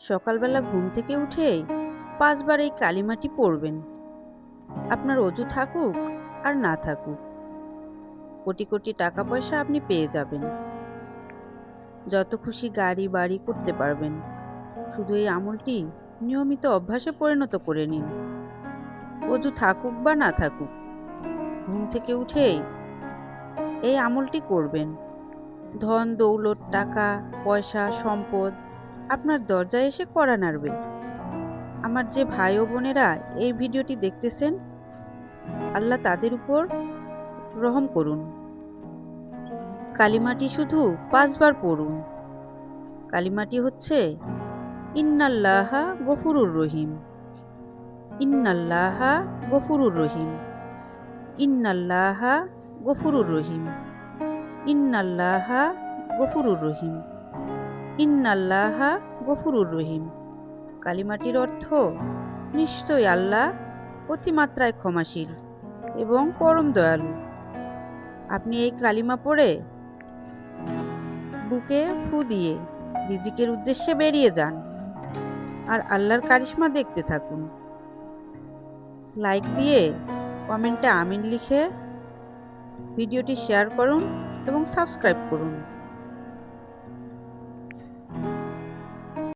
সকালবেলা ঘুম থেকে উঠে পাঁচবার এই কালিমাটি পড়বেন। আপনার অজু থাকুক আর না থাকুক, কোটি কোটি টাকা পয়সা আপনি পেয়ে যাবেন। যত খুশি গাড়ি বাড়ি করতে পারবেন। শুধু এই আমলটি নিয়মিত অভ্যাসে পরিণত করে নিন। অজু থাকুক বা না থাকুক, ঘুম থেকে উঠেই এই আমলটি করবেন। ধন, দৌলত, টাকা, পয়সা, সম্পদ আপনার দরজায় এসে কড়া নাড়বে। আমার যে ভাই ও বোনেরা এই ভিডিওটি দেখতেছেন, আল্লাহ তাদের উপর রহম করুন। কালিমাটি শুধু পাঁচবার পড়ুন। কালিমাটি হচ্ছে, ইন্নাল্লাহা গফুরুর রহিম। ইন্নাল্লাহা গফুরুর রহিম। ইন্নাল্লাহা গফুরুর রহিম। ইন্নাল্লাহা গফুরুর রহিম। ইন্নাল্লাহা গফুরুর রহিম। কালিমাটির অর্থ, নিশ্চয় আল্লাহ অতিমাত্রায় ক্ষমাশীল এবং পরম দয়ালু। আপনি এই কালিমা পড়ে বুকে ফু দিয়ে রিজিকের উদ্দেশ্যে বেরিয়ে যান আর আল্লাহর কারিশমা দেখতে থাকুন। লাইক দিয়ে কমেন্টে আমিন লিখে ভিডিওটি শেয়ার করুন এবং সাবস্ক্রাইব করুন।